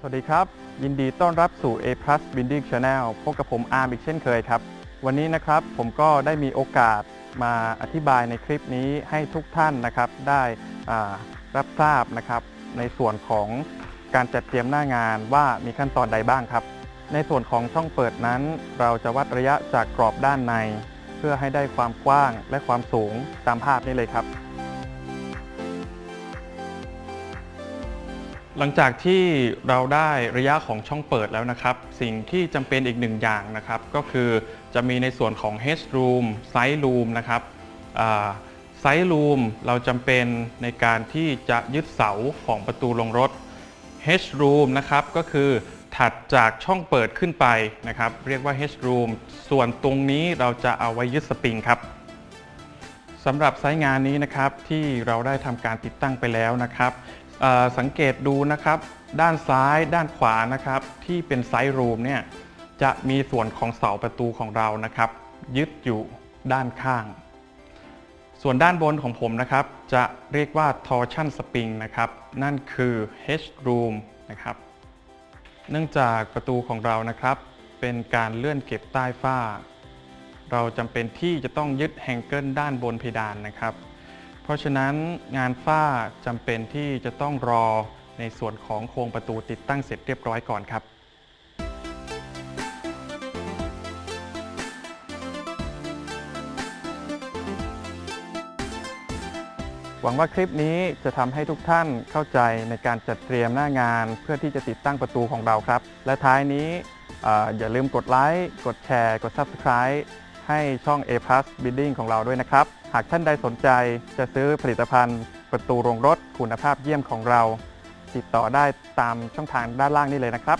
สวัสดีครับ ยินดีต้อนรับสู่ A Plus Building Channel พบกับผมอาร์มอีกเช่นเคยครับ วันนี้นะครับผมก็ได้มีโอกาสมาอธิบายในคลิปนี้ให้ทุกท่านนะครับได้รับทราบนะครับ ในส่วนของการจัดเตรียมหน้างานว่ามีขั้นตอนใดบ้างครับ ในส่วนของช่องเปิดนั้น เราจะวัดระยะจากกรอบด้านใน เพื่อให้ได้ความกว้างและความสูงตามภาพนี้เลยครับ หลังจากที่เราได้ระยะของช่องเปิดแล้วนะครับ สิ่งที่จำเป็นอีกหนึ่งอย่างนะครับ ก็คือจะมีในส่วนของ headroom side room นะครับไซส์รูมเราจำเป็นในการที่จะยึดเสาของประตูลงรถ headroom นะครับก็คือถัดจากช่องเปิดขึ้นไปนะครับ เรียกว่า headroom ส่วนตรงนี้เราจะเอาไว้ยึดสปริงครับสำหรับไซต์งานนี้นะครับที่เราได้ทำการติดตั้งไปแล้วนะครับ สังเกตดูนะครับ ด้านซ้ายด้านขวานะครับ ที่เป็นไซต์รูมเนี่ยจะมีส่วนของเสาประตูของเรานะครับ ยึดอยู่ด้านข้าง ส่วนด้านบนของผมนะครับ จะเรียกว่า torsion spring นะครับ นั่นคือ H room นะครับ เนื่องจากประตูของเรานะครับ เป็นการเลื่อนเก็บใต้ฝ้า เราจำเป็นที่จะต้องยึดแฮงเกิลด้านบนเพดานนะครับ ราะฉะนั้นงานฝ้าจำเป็นที่จะต้องรอในส่วนของโครงประตูติดตั้งเสร็จเรียบร้อยก่อนครับหวังว่าคลิปนี้จะทำให้ทุกท่านเข้าใจในการจัดเตรียมหน้างานเพื่อที่จะติดตั้งประตูของเราครับ และท้ายนี้เอ่ออย่าลืมกดไลค์ กดแชร์ กด Subscribe ให้ช่อง A Plus Building ของเราด้วยนะครับ หากท่านใดสนใจจะซื้อผลิตภัณฑ์ ประตูโรงรถคุณภาพเยี่ยมของเรา ติดต่อได้ตามช่องทางด้านล่างนี้เลยนะครับ